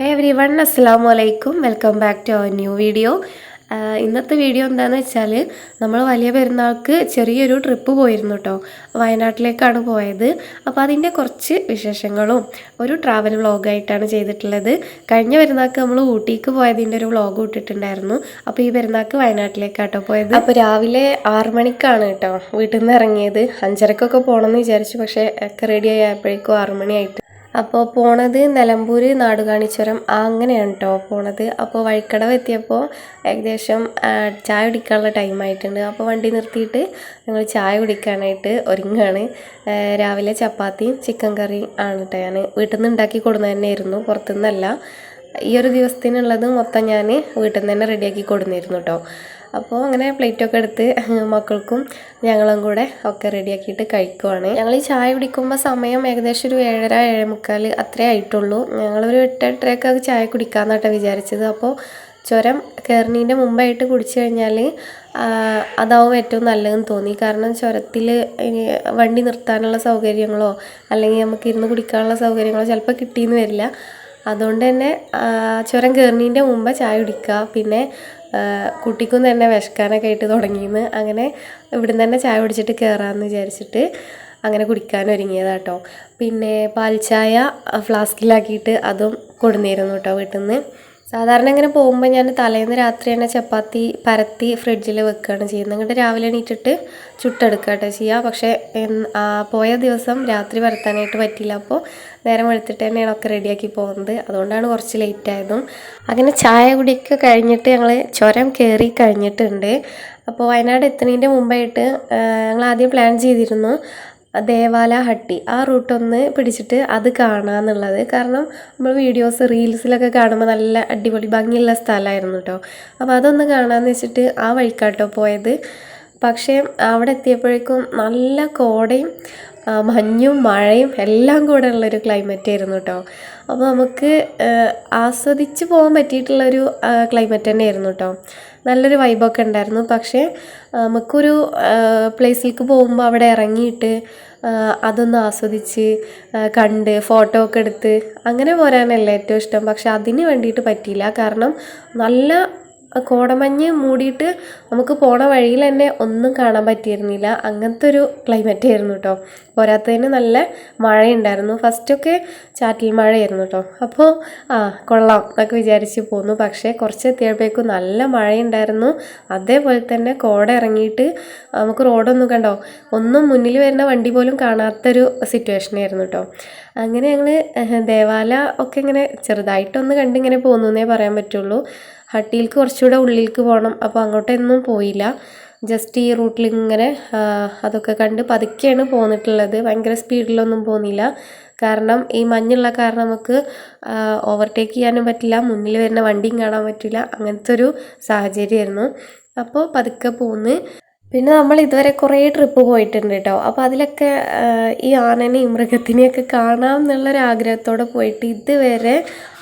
ഹേ every one അസ്സാം വലൈക്കും welcome back to our new video ഇന്നത്തെ വീഡിയോ എന്താണെന്ന് വെച്ചാൽ നമ്മൾ വലിയ പെരുന്നാൾക്ക് ചെറിയൊരു ട്രിപ്പ് പോയിരുന്നു കേട്ടോ വയനാട്ടിലേക്കാണ് പോയത്. അപ്പോൾ അതിന്റെ കുറച്ച് വിശേഷങ്ങളും ഒരു ട്രാവൽ വ്ളോഗായിട്ടാണ് ചെയ്തിട്ടുള്ളത്. കഴിഞ്ഞ പെരുന്നാൾക്ക് നമ്മൾ ഊട്ടിക്ക് പോയതിന്റെ ഒരു വ്ളോഗ് ഇട്ടിട്ടുണ്ടായിരുന്നു. അപ്പോൾ ഈ പെരുന്നാൾക്ക് വയനാട്ടിലേക്കാട്ടോ പോയത്. അപ്പോൾ രാവിലെ ആറ് മണിക്കാണ് കേട്ടോ വീട്ടിൽ നിന്ന് ഇറങ്ങിയത്. അഞ്ചരക്കൊക്കെ പോകണമെന്ന് വിചാരിച്ചു പക്ഷേ ഒക്കെ റെഡി ആയപ്പോഴേക്കും ആറ് മണിയായിട്ട്. അപ്പോൾ പോണത് നിലമ്പൂർ നാടുകാണിച്ചുരം അങ്ങനെയാണ് കേട്ടോ പോണത്. അപ്പോൾ വഴിക്കടവ് എത്തിയപ്പോൾ ഏകദേശം ചായ കുടിക്കാനുള്ള ടൈം ആയിട്ടുണ്ട്. അപ്പോൾ വണ്ടി നിർത്തിയിട്ട് ഞങ്ങൾ ചായ കുടിക്കാനായിട്ട് ഒരുങ്ങാണ്. രാവിലെ ചപ്പാത്തിയും ചിക്കൻ കറിയും ആണ് കേട്ടോ ഞാൻ വീട്ടിൽ നിന്ന് ഉണ്ടാക്കി കൊടുന്നത് തന്നെയായിരുന്നു പുറത്തുനിന്നല്ല ഈ ഒരു ദിവസത്തിനുള്ളത് മൊത്തം ഞാൻ വീട്ടിൽ നിന്ന് തന്നെ റെഡിയാക്കി കൊടുന്നിരുന്നു കേട്ടോ അപ്പോൾ അങ്ങനെ പ്ലേറ്റൊക്കെ എടുത്ത് മക്കൾക്കും ഞങ്ങളും കൂടെ ഒക്കെ റെഡിയാക്കിയിട്ട് കഴിക്കുവാണ്. ഞങ്ങൾ ഈ ചായ കുടിക്കുമ്പോൾ സമയം ഏകദേശം ഒരു ഏഴര ഏഴ് മുക്കാൽ അത്രേ ആയിട്ടുള്ളൂ. ഞങ്ങളൊരു എട്ട് എട്ടരയൊക്കെ ചായ കുടിക്കാമെന്നാട്ടെ വിചാരിച്ചത്. അപ്പോൾ ചുരം കയറുന്നതിന്റെ മുമ്പായിട്ട് കുടിച്ചു കഴിഞ്ഞാൽ അതാവും ഏറ്റവും നല്ലതെന്ന് തോന്നി. കാരണം ചുരത്തിൽ വണ്ടി നിർത്താനുള്ള സൗകര്യങ്ങളോ അല്ലെങ്കിൽ നമുക്ക് ഇരുന്ന് കുടിക്കാനുള്ള സൗകര്യങ്ങളോ ചിലപ്പോൾ കിട്ടിയെന്ന് വരില്ല. അതുകൊണ്ട് തന്നെ ചുരം കയറുന്നതിന്റെ മുമ്പ് ചായ കുടിക്കുക. പിന്നെ കുട്ടിക്കും തന്നെ വിശക്കാനൊക്കെ ആയിട്ട് തുടങ്ങിയെന്ന് അങ്ങനെ ഇവിടുന്ന് തന്നെ ചായ കുടിച്ചിട്ട് കയറാമെന്ന് വിചാരിച്ചിട്ട് അങ്ങനെ കുടിക്കാൻ ഒരുങ്ങിയതാട്ടോ പിന്നെ പാൽ ചായ ഫ്ലാസ്കിലാക്കിയിട്ട് അതും കൊടുന്നിരുന്നു കേട്ടോ വീട്ടിൽ നിന്ന് സാധാരണ ഇങ്ങനെ പോകുമ്പോൾ ഞാൻ തലേന്ന് രാത്രി തന്നെ ചപ്പാത്തി പരത്തി ഫ്രിഡ്ജിൽ വെക്കുകയാണ് ചെയ്യുന്നത്. എന്നിട്ട് രാവിലെ എണീറ്റിട്ട് ചുട്ടെടുക്കുക കേട്ടോ ചെയ്യുക പക്ഷേ പോയ ദിവസം രാത്രി പരത്താനായിട്ട് പറ്റിയില്ല. അപ്പോൾ നേരം വെളുത്തിട്ട് തന്നെയാണ് ഒക്കെ റെഡിയാക്കി പോകുന്നത്. അതുകൊണ്ടാണ് കുറച്ച് ലേറ്റ് ആയതും. അങ്ങനെ ചായ കുടിയൊക്കെ കഴിഞ്ഞിട്ട് ഞങ്ങൾ ചുരം കയറി കഴിഞ്ഞിട്ടുണ്ട്. അപ്പോൾ വയനാട് എത്തുന്നതിന്റെ മുമ്പായിട്ട് ഞങ്ങൾ ആദ്യം പ്ലാൻ ചെയ്തിരുന്നു. ദേവാല ഹട്ടി ആ റൂട്ടൊന്ന് പിടിച്ചിട്ട് അത് കാണാന്നുള്ളത്. കാരണം നമ്മൾ വീഡിയോസ് റീൽസിലൊക്കെ കാണുമ്പോൾ നല്ല അടിപൊളി ഭംഗിയുള്ള സ്ഥലമായിരുന്നു കേട്ടോ അപ്പോൾ അതൊന്ന് കാണാമെന്ന് വെച്ചിട്ട് ആ വഴിക്കാട്ടോ പോയത്. പക്ഷേ അവിടെ എത്തിയപ്പോഴേക്കും നല്ല കോടയും മഞ്ഞും മഴയും എല്ലാം കൂടെ ഉള്ളൊരു ക്ലൈമറ്റ് ആയിരുന്നു കേട്ടോ അപ്പോൾ നമുക്ക് ആസ്വദിച്ച് പോകാൻ പറ്റിയിട്ടുള്ളൊരു ക്ലൈമറ്റ് തന്നെയായിരുന്നു കേട്ടോ നല്ലൊരു വൈബൊക്കെ ഉണ്ടായിരുന്നു. പക്ഷേ നമുക്കൊരു പ്ലേസിലേക്ക് പോകുമ്പോൾ അവിടെ ഇറങ്ങിയിട്ട് അതൊന്ന് ആസ്വദിച്ച് കണ്ട് ഫോട്ടോ ഒക്കെ എടുത്ത് അങ്ങനെ പോരാനല്ലേ ഏറ്റവും ഇഷ്ടം. പക്ഷെ അതിന് വേണ്ടിയിട്ട് പറ്റിയില്ല. കാരണം നല്ല കോടമഞ്ഞ് മൂടിയിട്ട് നമുക്ക് പോണ വഴിയിൽ തന്നെ ഒന്നും കാണാൻ പറ്റിയിരുന്നില്ല. അങ്ങനത്തെ ഒരു ക്ലൈമറ്റ് ആയിരുന്നു കേട്ടോ പോരാത്തതിന് നല്ല മഴയുണ്ടായിരുന്നു. ഫസ്റ്റൊക്കെ ചാറ്റൽ മഴയായിരുന്നു കേട്ടോ അപ്പോൾ ആ കൊള്ളാം എന്നൊക്കെ വിചാരിച്ച് പോന്നു. പക്ഷേ കുറച്ച് എത്തിയപ്പോഴേക്കും നല്ല മഴയുണ്ടായിരുന്നു. അതേപോലെ തന്നെ കോട ഇറങ്ങിയിട്ട് നമുക്ക് റോഡൊന്നും കണ്ടോ? ഒന്നും മുന്നിൽ വരുന്ന വണ്ടി പോലും കാണാത്തൊരു സിറ്റുവേഷൻ ആയിരുന്നു കേട്ടോ അങ്ങനെ ഞങ്ങൾ ദേവാല ഒക്കെ ഇങ്ങനെ ചെറുതായിട്ടൊന്ന് കണ്ടിങ്ങനെ പോകുന്നു എന്നേ പറയാൻ പറ്റുള്ളൂ. ഹട്ടിയിലേക്ക് കുറച്ചുകൂടെ ഉള്ളിലേക്ക് പോകണം അപ്പോൾ അങ്ങോട്ടൊന്നും പോയില്ല. ജസ്റ്റ് ഈ റൂട്ടിൽ ഇങ്ങനെ അതൊക്കെ കണ്ട് പതുക്കെയാണ് പോന്നിട്ടുള്ളത്. ഭയങ്കര സ്പീഡിലൊന്നും പോകുന്നില്ല കാരണം ഈ മഞ്ഞുള്ള കാരണം നമുക്ക് ഓവർടേക്ക് ചെയ്യാനും പറ്റില്ല. മുന്നിൽ വരുന്ന വണ്ടിയും കാണാൻ പറ്റില്ല. അങ്ങനത്തെ ഒരു സാഹചര്യമായിരുന്നു. അപ്പോൾ പതുക്കെ പോന്ന്. പിന്നെ നമ്മൾ ഇതുവരെ കുറേ ട്രിപ്പ് പോയിട്ടുണ്ട് കേട്ടോ. അപ്പോൾ അതിലൊക്കെ ഈ ആനനെയും മൃഗത്തിനെയൊക്കെ കാണാം എന്നുള്ളൊരു ആഗ്രഹത്തോടെ പോയിട്ട് ഇതുവരെ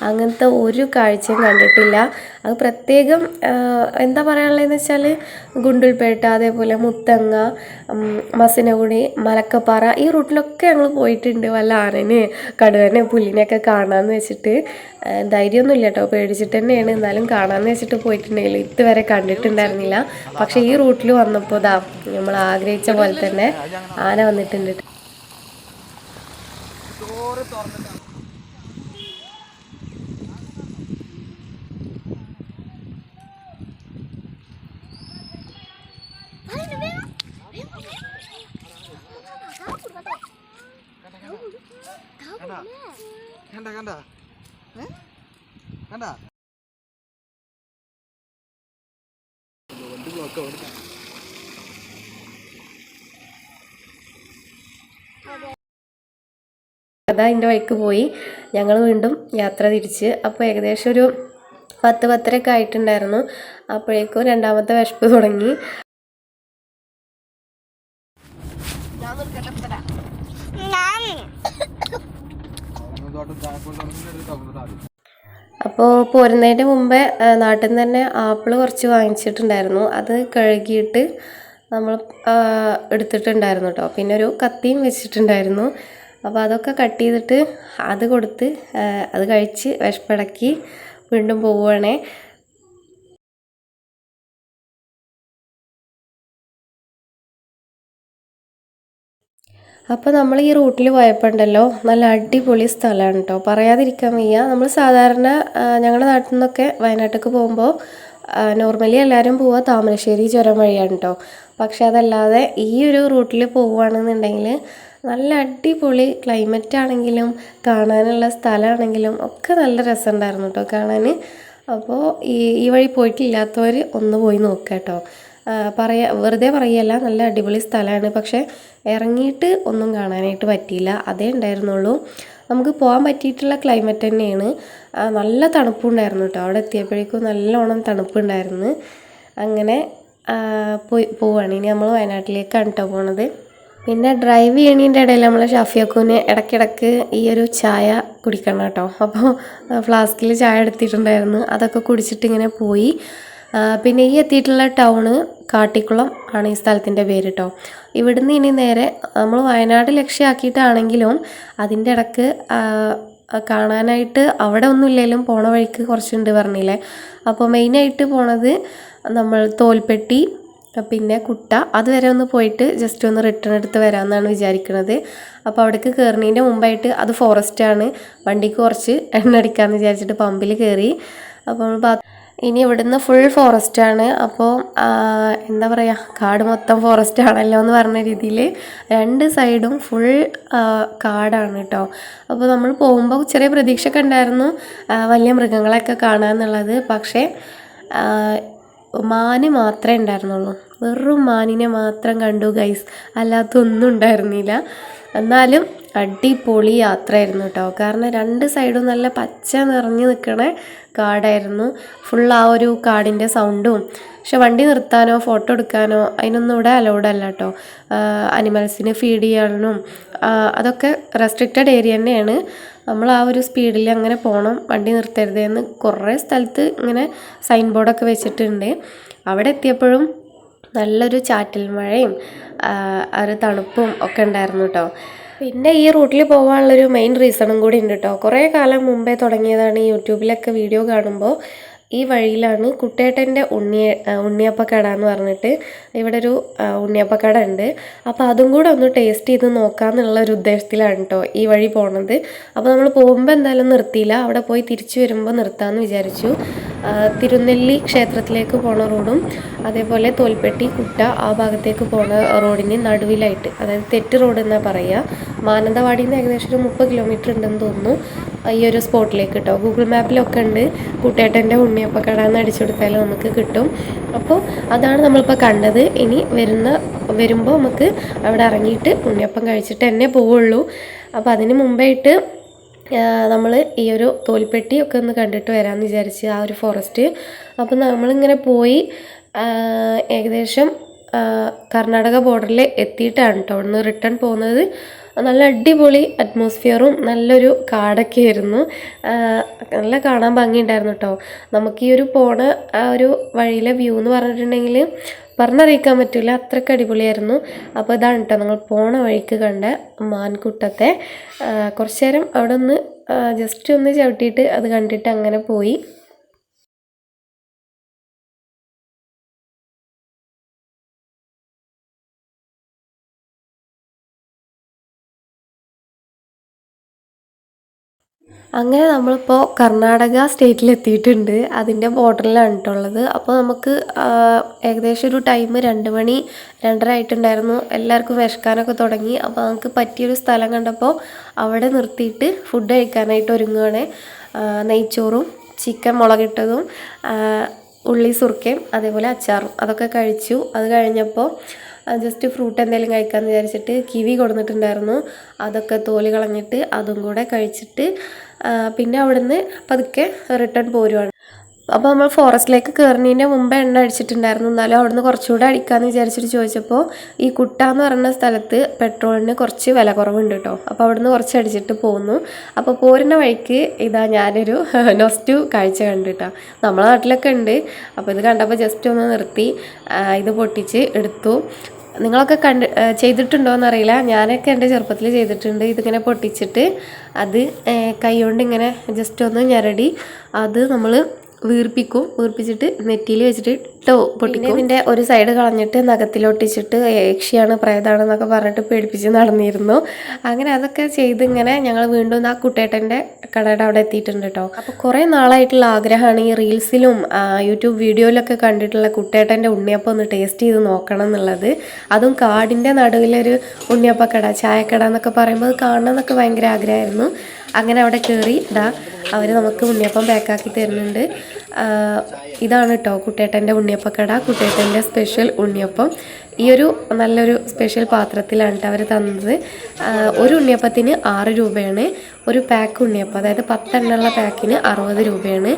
അങ്ങനത്തെ ഒരു കാഴ്ചയും കണ്ടിട്ടില്ല. അത് പ്രത്യേകം എന്താ പറയാനുള്ളതെന്ന് വെച്ചാൽ ഗുണ്ടുൽപേട്ട അതേപോലെ മുത്തങ്ങ മസിനഗുണി മലക്കപ്പാറ ഈ റൂട്ടിലൊക്കെ ഞങ്ങൾ പോയിട്ടുണ്ട് വല്ല ആനനെ കടുവനെ പുലിനെയൊക്കെ കാണാമെന്ന് വെച്ചിട്ട്. ധൈര്യമൊന്നും ധൈര്യമൊന്നുമില്ല കേട്ടോ പേടിച്ചിട്ട് തന്നെയാണ്. എന്നാലും കാണാമെന്ന് വെച്ചിട്ട് പോയിട്ടുണ്ടെങ്കിൽ ഇതുവരെ കണ്ടിട്ടുണ്ടായിരുന്നില്ല. പക്ഷേ ഈ റൂട്ടിൽ വന്നപ്പോൾ ഇതാ നമ്മൾ ആഗ്രഹിച്ച പോലെ തന്നെ ആന വന്നിട്ടുണ്ട് കണ്ട കണ്ട ഏ? കണ്ട വണ്ടി ബ്ലോക്ക് അവിടെ അതാ അതിന്റെ വഴിക്ക് പോയി. ഞങ്ങൾ വീണ്ടും യാത്ര തിരിച്ച്. അപ്പോൾ ഏകദേശം ഒരു പത്ത് പത്തരയൊക്കെ ആയിട്ടുണ്ടായിരുന്നു. അപ്പോഴേക്കും രണ്ടാമത്തെ വിശപ്പ് തുടങ്ങി. അപ്പോൾ പോരുന്നതിന്റെ മുമ്പേ നാട്ടിൽ നിന്ന് തന്നെ ആപ്പിൾ കുറച്ച് വാങ്ങിച്ചിട്ടുണ്ടായിരുന്നു. അത് കഴുകിയിട്ട് നമ്മൾ എടുത്തിട്ടുണ്ടായിരുന്നു കേട്ടോ. പിന്നെ ഒരു കത്തിയും വെച്ചിട്ടുണ്ടായിരുന്നു. അപ്പോൾ അതൊക്കെ കട്ട് ചെയ്തിട്ട് അത് കൊടുത്ത് അത് കഴിച്ച് വിഷപ്പടക്കി വീണ്ടും പോവുകയാണേ അപ്പോൾ നമ്മൾ ഈ റൂട്ടിൽ പോയപ്പോണ്ടല്ലോ നല്ല അടിപൊളി സ്ഥലമാണ് കേട്ടോ പറയാതിരിക്കാൻ വയ്യ. നമ്മൾ സാധാരണ ഞങ്ങളുടെ നാട്ടിൽ നിന്നൊക്കെ വയനാട്ടിലേക്ക് പോകുമ്പോൾ നോർമലി എല്ലാവരും പോവുക താമരശ്ശേരി ചുരം വഴിയാണ് കേട്ടോ പക്ഷെ അതല്ലാതെ ഈ ഒരു റൂട്ടിൽ പോവുകയാണെന്നുണ്ടെങ്കിൽ നല്ല അടിപൊളി ക്ലൈമറ്റ് ആണെങ്കിലും കാണാനുള്ള സ്ഥലമാണെങ്കിലും ഒക്കെ നല്ല രസമുണ്ടായിരുന്നു കേട്ടോ കാണാൻ അപ്പോൾ ഈ ഈ വഴി പോയിട്ടില്ലാത്തവർ ഒന്ന് പോയി നോക്കുക കേട്ടോ. പറയാ വെറുതെ പറയല്ല നല്ല അടിപൊളി സ്ഥലമാണ്. പക്ഷേ ഇറങ്ങിയിട്ട് ഒന്നും കാണാനായിട്ട് പറ്റിയില്ല. അതേ ഉണ്ടായിരുന്നുള്ളൂ. നമുക്ക് പോകാൻ പറ്റിയിട്ടുള്ള ക്ലൈമറ്റ് തന്നെയാണ്. നല്ല തണുപ്പുണ്ടായിരുന്നു കേട്ടോ. അവിടെ എത്തിയപ്പോഴേക്കും നല്ലോണം തണുപ്പുണ്ടായിരുന്നു. അങ്ങനെ പോയി പോവാണ്. ഇനി നമ്മൾ വയനാട്ടിലേക്കാണ് കേട്ടോ പോണത്. പിന്നെ ഡ്രൈവ് ചെയ്യണതിന്റെ ഇടയിൽ നമ്മൾ ഷാഫിയക്കൂന് ഇടയ്ക്കിടയ്ക്ക് ഈ ഒരു ചായ കുടിക്കണം കേട്ടോ. അപ്പോൾ ഫ്ലാസ്കിൽ ചായ എടുത്തിട്ടുണ്ടായിരുന്നു. അതൊക്കെ കുടിച്ചിട്ട് ഇങ്ങനെ പോയി. പിന്നെ ഈ എത്തിയിട്ടുള്ള ടൗണ് കാട്ടിക്കുളം ആണ് ഈ സ്ഥലത്തിന്റെ പേര് കേട്ടോ ഇവിടുന്ന് ഇനി നേരെ നമ്മൾ വയനാട് ലക്ഷ്യമാക്കിയിട്ടാണെങ്കിലും അതിന്റെ ആ, കാണാനായിട്ട് അവിടെ ഒന്നുമില്ലെങ്കിലും പോണ വഴിക്ക് കുറച്ചുണ്ട് പറഞ്ഞില്ലേ. അപ്പോൾ മെയിനായിട്ട് പോണത് നമ്മൾ തോൽപ്പെട്ടി പിന്നെ കുട്ട അതുവരെ ഒന്ന് പോയിട്ട് ജസ്റ്റ് ഒന്ന് റിട്ടേൺ എടുത്ത് വരാമെന്നാണ് വിചാരിക്കുന്നത് അപ്പോൾ അവിടേക്ക് കയറുന്നതിന്റെ മുമ്പായിട്ട് അത് ഫോറസ്റ്റാണ് വണ്ടിക്ക് കുറച്ച് എണ്ണ അടിക്കാമെന്ന് വിചാരിച്ചിട്ട് പമ്പിൽ കയറി അപ്പോൾ നമ്മൾ ഇനി ഇവിടുന്ന് ഫുൾ ഫോറസ്റ്റ് ആണ്. അപ്പോൾ എന്താ പറയുക കാട് മൊത്തം ഫോറസ്റ്റ് ആണല്ലോ എന്ന് പറഞ്ഞ രീതിയിൽ രണ്ട് സൈഡും ഫുൾ കാടാണ് കേട്ടോ അപ്പോൾ നമ്മൾ പോകുമ്പോൾ ചെറിയ പ്രതീക്ഷയൊക്കെ ഉണ്ടായിരുന്നു വലിയ മൃഗങ്ങളെയൊക്കെ കാണാമെന്നുള്ളത് പക്ഷേ മാന് മാത്രമേ ഉണ്ടായിരുന്നുള്ളൂ. വെറും മാനിനെ മാത്രം കണ്ടു ഗൈസ് അല്ലാത്തൊന്നും ഉണ്ടായിരുന്നില്ല. എന്നാലും അടിപൊളി യാത്രയായിരുന്നു കേട്ടോ. കാരണം രണ്ട് സൈഡും നല്ല പച്ച നിറഞ്ഞു നിൽക്കണ കാടായിരുന്നു. ഫുൾ ആ ഒരു കാടിന്റെ സൗണ്ടും. പക്ഷെ വണ്ടി നിർത്താനോ ഫോട്ടോ എടുക്കാനോ അതിനൊന്നും ഇവിടെ അലൗഡ് അല്ല കേട്ടോ. അനിമൽസിന് ഫീഡ് ചെയ്യാനും അതൊക്കെ റെസ്ട്രിക്റ്റഡ് ഏരിയ തന്നെയാണ്. നമ്മൾ ആ ഒരു സ്പീഡിൽ അങ്ങനെ പോകണം വണ്ടി നിർത്തരുത് എന്ന് കുറേ സ്ഥലത്ത് ഇങ്ങനെ സൈൻ ബോർഡൊക്കെ വെച്ചിട്ടുണ്ട്. അവിടെ എത്തിയപ്പോഴും നല്ലൊരു ചാറ്റൽ മഴയും ഒരു തണുപ്പും ഒക്കെ ഉണ്ടായിരുന്നു കേട്ടോ. പിന്നെ ഈ റൂട്ടിൽ പോകാനുള്ളൊരു മെയിൻ റീസണും കൂടി ഉണ്ട് കേട്ടോ കുറേ കാലം മുമ്പേ തുടങ്ങിയതാണ് യൂട്യൂബിലൊക്കെ വീഡിയോ കാണുമ്പോൾ ഈ വഴിയിലാണ് കുട്ടേട്ടന്റെ ഉണ്ണിയ ഉണ്ണിയപ്പക്കട എന്ന് പറഞ്ഞിട്ട് ഇവിടെ ഒരു ഉണ്ണിയപ്പക്കട ഉണ്ട്. അപ്പോൾ അതും കൂടെ ഒന്ന് ടേസ്റ്റ് ചെയ്ത് നോക്കാമെന്നുള്ള ഒരു ഉദ്ദേശത്തിലാണ് കേട്ടോ ഈ വഴി പോണത്. അപ്പോൾ നമ്മൾ പോകുമ്പോൾ എന്തായാലും നിർത്തിയില്ല. അവിടെ പോയി തിരിച്ചു വരുമ്പോൾ നിർത്താമെന്ന് വിചാരിച്ചു. തിരുനെല്ലി ക്ഷേത്രത്തിലേക്ക് പോണ റോഡും അതേപോലെ തോൽപ്പെട്ടി കുട്ട ആ ഭാഗത്തേക്ക് പോണ റോഡിന് നടുവിലായിട്ട് അതായത് തെറ്റ് റോഡ് എന്നാണ് പറയുക മാനന്തവാടിയിൽ നിന്ന് ഏകദേശം ഒരു മുപ്പത് കിലോമീറ്റർ ഉണ്ടെന്ന് തോന്നുന്നു. ഈ ഒരു സ്പോട്ടിലേക്ക് കേട്ടോ. ഗൂഗിൾ മാപ്പിലൊക്കെ ഉണ്ട്. കുട്ടേട്ടന്റെ ഉണ്ണിയപ്പക്കട എന്ന് അടിച്ചു കൊടുത്താൽ നമുക്ക് കിട്ടും. അപ്പോൾ അതാണ് നമ്മളിപ്പോൾ കണ്ടത്. ഇനി വരുന്ന വരുമ്പോൾ നമുക്ക് അവിടെ ഇറങ്ങിയിട്ട് ഉണ്ണിയപ്പം കഴിച്ചിട്ട് തന്നെ പോവുള്ളൂ. അപ്പോൾ അതിന് മുമ്പായിട്ട് നമ്മൾ ഈ ഒരു തോൽപ്പെട്ടി ഒക്കെ ഒന്ന് കണ്ടിട്ട് വരാമെന്ന് വിചാരിച്ച് ആ ഒരു ഫോറസ്റ്റ്. അപ്പോൾ നമ്മളിങ്ങനെ പോയി ഏകദേശം കർണാടക ബോർഡറിൽ എത്തിയിട്ടാണ് കേട്ടോ അവിടുന്ന് റിട്ടേൺ പോകുന്നത്. നല്ല അടിപൊളി അറ്റ്മോസ്ഫിയറും നല്ലൊരു കാടൊക്കെ ആയിരുന്നു. നല്ല കാണാൻ ഭംഗിയുണ്ടായിരുന്നു കേട്ടോ നമുക്ക് ഈ ഒരു പോണ ആ ഒരു വഴിയിലെ വ്യൂ എന്ന് പറഞ്ഞിട്ടുണ്ടെങ്കിൽ പറഞ്ഞറിയിക്കാൻ പറ്റില്ല അത്രയ്ക്ക് അടിപൊളിയായിരുന്നു. അപ്പോൾ ഇതാണ് കേട്ടോ നിങ്ങൾ പോണ വഴിക്ക് കണ്ട മാൻകുട്ടത്തെ. കുറച്ച് നേരം അവിടെ ഒന്ന് ജസ്റ്റ് ഒന്ന് ചവിട്ടിയിട്ട് അത് കണ്ടിട്ട് അങ്ങനെ പോയി. അങ്ങനെ നമ്മളിപ്പോൾ കർണാടക സ്റ്റേറ്റിൽ എത്തിയിട്ടുണ്ട് അതിന്റെ ബോർഡറിലാണ് കേട്ടുള്ളത് അപ്പോൾ നമുക്ക് ഏകദേശം ഒരു ടൈം രണ്ട് മണി രണ്ടര ആയിട്ടുണ്ടായിരുന്നു. എല്ലാവർക്കും വിശക്കാനൊക്കെ തുടങ്ങി. അപ്പോൾ നമുക്ക് പറ്റിയൊരു സ്ഥലം കണ്ടപ്പോൾ അവിടെ നിർത്തിയിട്ട് ഫുഡ് കഴിക്കാനായിട്ട് ഒരുങ്ങുകയാണ് നെയ്ച്ചോറും ചിക്കൻ മുളകിട്ടതും ഉള്ളി സുർക്കയും അതേപോലെ അച്ചാറും അതൊക്കെ കഴിച്ചു. അത് കഴിഞ്ഞപ്പോൾ ജസ്റ്റ് ഫ്രൂട്ട് എന്തെങ്കിലും കഴിക്കാമെന്ന് വിചാരിച്ചിട്ട് കിവി കൊടുത്തിട്ടുണ്ടായിരുന്നു അതൊക്കെ തോൽ കളഞ്ഞിട്ട് അതും കൂടെ കഴിച്ചിട്ട് പിന്നെ അവിടുന്ന് പതുക്കെ റിട്ടേൺ പോരുവാണ്. അപ്പോൾ നമ്മൾ ഫോറസ്റ്റിലേക്ക് കയറുന്നതിന്റെ മുമ്പ് എണ്ണ അടിച്ചിട്ടുണ്ടായിരുന്നു. എന്നാലും അവിടുന്ന് കുറച്ചുകൂടെ അടിക്കാമെന്ന് വിചാരിച്ചിട്ട് ചോദിച്ചപ്പോൾ ഈ കുട്ട എന്ന് പറയുന്ന സ്ഥലത്ത് പെട്രോളിന് കുറച്ച് വില കുറവുണ്ട് കേട്ടോ അപ്പോൾ അവിടുന്ന് കുറച്ച് അടിച്ചിട്ട് പോന്നു. അപ്പോൾ പോരുന്ന വഴിക്ക് ഇതാ ഞാനൊരു നൊസ്റ്റു കാഴ്ച കണ്ടു കേട്ടോ നമ്മളെ നാട്ടിലൊക്കെ ഉണ്ട്. അപ്പോൾ ഇത് കണ്ടപ്പോൾ ജസ്റ്റ് ഒന്ന് നിർത്തി ഇത് പൊട്ടിച്ച് എടുത്തു. നിങ്ങളൊക്കെ കണ്ട് ചെയ്തിട്ടുണ്ടോ എന്നറിയില്ല ഞാനൊക്കെ എന്റെ ചെറുപ്പത്തിൽ ചെയ്തിട്ടുണ്ട്. ഇതിങ്ങനെ പൊട്ടിച്ചിട്ട് അത് കൈകൊണ്ട് ഇങ്ങനെ ജസ്റ്റ് ഒന്ന് ഞരടി അത് നമ്മൾ വീർപ്പിക്കും. വീർപ്പിച്ചിട്ട് നെറ്റിയിൽ വെച്ചിട്ട് ടോ പൊട്ടിക്കും. ഇതിന്റെ ഒരു സൈഡ് കളഞ്ഞിട്ട് നഖത്തിലൊട്ടിച്ചിട്ട് യക്ഷിയാണ് പ്രേതാണെന്നൊക്കെ പറഞ്ഞിട്ട് പേടിപ്പിച്ച് നടന്നിരുന്നു. അങ്ങനെ അതൊക്കെ ചെയ്ത് ഇങ്ങനെ ഞങ്ങൾ വീണ്ടും ആ കുട്ടേട്ടന്റെ കടയുടെ അവിടെ എത്തിയിട്ടുണ്ട് കേട്ടോ അപ്പോൾ കുറേ നാളായിട്ടുള്ള ആഗ്രഹമാണ് ഈ റീൽസിലും യൂട്യൂബ് വീഡിയോയിലൊക്കെ കണ്ടിട്ടുള്ള കുട്ടേട്ടന്റെ ഉണ്ണിയപ്പം ഒന്ന് ടേസ്റ്റ് ചെയ്ത് നോക്കണം എന്നുള്ളത്. അതും കാടിന്റെ നടുവിലൊരു ഉണ്ണിയപ്പക്കട ചായക്കട എന്നൊക്കെ പറയുമ്പോൾ അത് കാണണം എന്നൊക്കെ ഭയങ്കര ആഗ്രഹമായിരുന്നു. അങ്ങനെ അവിടെ കയറി ഇതാ അവർ നമുക്ക് ഉണ്ണിയപ്പം പാക്കാക്കി തരുന്നുണ്ട്. ഇതാണ് കേട്ടോ കുട്ടേട്ടന്റെ ഉണ്ണിയപ്പക്കട. കുട്ടേട്ടന്റെ സ്പെഷ്യൽ ഉണ്ണിയപ്പം. ഈ ഒരു നല്ലൊരു സ്പെഷ്യൽ പാത്രത്തിലാണ് അവർ തന്നത്. ഒരു ഉണ്ണിയപ്പത്തിന് ആറ് രൂപയാണ്. ഒരു പാക്ക് ഉണ്ണിയപ്പം അതായത് പത്തെണ്ണമുള്ള പാക്കിന് അറുപത് രൂപയാണ്.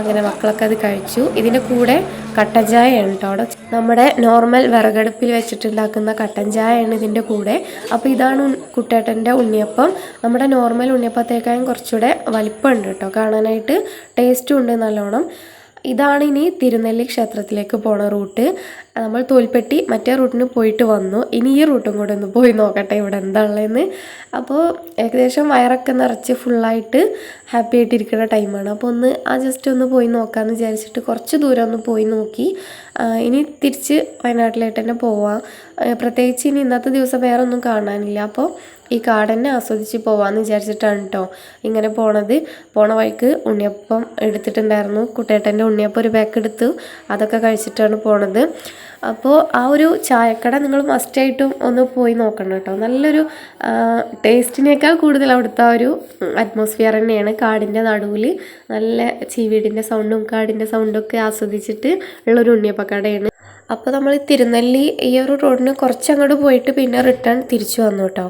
അങ്ങനെ മക്കളൊക്കെ അത് കഴിച്ചു. ഇതിന്റെ കൂടെ കട്ടൻ ചായയാണ് കേട്ടോ അവിടെ. നമ്മുടെ നോർമൽ വിറകടുപ്പിൽ വെച്ചിട്ടുണ്ടാക്കുന്ന കട്ടൻ ചായയാണ് ഇതിന്റെ കൂടെ. അപ്പോൾ ഇതാണ് കുട്ടേട്ടന്റെ ഉണ്ണിയപ്പം. നമ്മുടെ നോർമൽ ഉണ്ണിയപ്പത്തേക്കാളും കുറച്ചുകൂടെ വലിപ്പമുണ്ട് കേട്ടോ കാണാനായിട്ട് ടേസ്റ്റും ഉണ്ട് നല്ലോണം. ഇതാണ് ഇനി തിരുനെല്ലി ക്ഷേത്രത്തിലേക്ക് പോണ റൂട്ട്. നമ്മൾ തോൽപ്പെട്ടി മറ്റേ റൂട്ടിന് പോയിട്ട് വന്നു. ഇനി ഈ റൂട്ടും കൂടെ ഒന്ന് പോയി നോക്കട്ടെ ഇവിടെ എന്താ ഉള്ളതെന്ന് അപ്പോൾ ഏകദേശം വയറൊക്കെ നിറച്ച് ഫുള്ളായിട്ട് ഹാപ്പി ആയിട്ട് ഇരിക്കുന്ന ടൈമാണ്. അപ്പോൾ ഒന്ന് ആ ജസ്റ്റ് ഒന്ന് പോയി നോക്കാമെന്ന് വിചാരിച്ചിട്ട് കുറച്ച് ദൂരം ഒന്ന് പോയി നോക്കി. ഇനി തിരിച്ച് വയനാട്ടിലായിട്ട് തന്നെ പോവാം. പ്രത്യേകിച്ച് ഇനി ഇന്നത്തെ ദിവസം വേറെ ഒന്നും കാണാനില്ല. അപ്പോൾ ഈ കാടന്നെ ആസ്വദിച്ച് പോവാമെന്ന് വിചാരിച്ചിട്ടാണ് കേട്ടോ ഇങ്ങനെ പോണത്. പോണ വഴിക്ക് ഉണ്ണിയപ്പം എടുത്തിട്ടുണ്ടായിരുന്നു. കുട്ടേട്ടന്റെ ഉണ്ണിയപ്പം ഒരു പാക്ക് എടുത്തു. അതൊക്കെ കഴിച്ചിട്ടാണ് പോണത്. അപ്പോൾ ആ ഒരു ചായക്കട നിങ്ങൾ മസ്റ്റായിട്ടും ഒന്ന് പോയി നോക്കണം കേട്ടോ. നല്ലൊരു ടേസ്റ്റിനേക്കാൾ കൂടുതൽ അവിടുത്തെ ആ ഒരു അറ്റ്മോസ്ഫിയർ തന്നെയാണ് കാടിന്റെ നടുവിൽ നല്ല ചീവീടിന്റെ സൗണ്ടും കാടിന്റെ സൗണ്ടും ഒക്കെ ആസ്വദിച്ചിട്ട് ഉള്ളൊരു ഉണ്ണിയപ്പക്കടയാണ്. അപ്പോൾ നമ്മൾ തിരുനെല്ലി ഈ ഒരു റോഡിന് കുറച്ചങ്ങോട്ട് പോയിട്ട് പിന്നെ റിട്ടേൺ തിരിച്ചു വന്നു കേട്ടോ.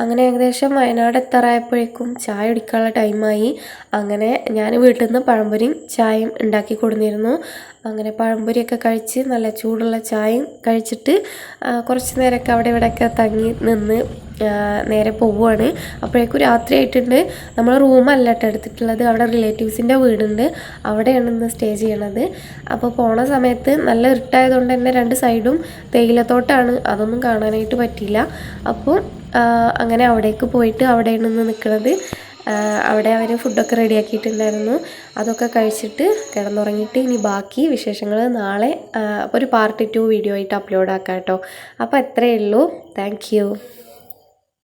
അങ്ങനെ ഏകദേശം വയനാട് എത്താറായപ്പോഴേക്കും ചായ കുടിക്കാനുള്ള ടൈമായി അങ്ങനെ ഞാൻ വീട്ടിൽ നിന്ന് പഴംപൊരിയും ചായയും ഉണ്ടാക്കി കൊടുന്നിരുന്നു. അങ്ങനെ പഴംപൊരിയൊക്കെ കഴിച്ച് നല്ല ചൂടുള്ള ചായയും കഴിച്ചിട്ട് കുറച്ച് നേരമൊക്കെ അവിടെ ഇവിടെയൊക്കെ തങ്ങി നിന്ന് നേരെ പോവുകയാണ്. അപ്പോഴേക്കും രാത്രി ആയിട്ടുണ്ട്. നമ്മൾ റൂമല്ല കേട്ടോ എടുത്തിട്ടുള്ളത്. അവിടെ റിലേറ്റീവ്സിന്റെ വീടുണ്ട്. അവിടെയാണ് ഇന്ന് സ്റ്റേ ചെയ്യണത്. അപ്പോൾ പോണ സമയത്ത് നല്ല ഇരുട്ടായതുകൊണ്ട് തന്നെ രണ്ട് സൈഡും തേയിലത്തോട്ടാണ്. അതൊന്നും കാണാനായിട്ട് പറ്റിയില്ല. അപ്പോൾ അങ്ങനെ അവിടേക്ക് പോയിട്ട് അവിടെയാണ് ഇന്ന് നിൽക്കുന്നത് അവിടെ അവർ ഫുഡൊക്കെ റെഡിയാക്കിയിട്ടുണ്ടായിരുന്നു അതൊക്കെ കഴിച്ചിട്ട് കിടന്നുറങ്ങിയിട്ട് ഇനി ബാക്കി വിശേഷങ്ങൾ നാളെ ഒരു പാർട്ട് ടു വീഡിയോ ആയിട്ട് അപ്ലോഡ് ആക്കാം കേട്ടോ. അപ്പോൾ എത്രയേ ഉള്ളൂ. താങ്ക്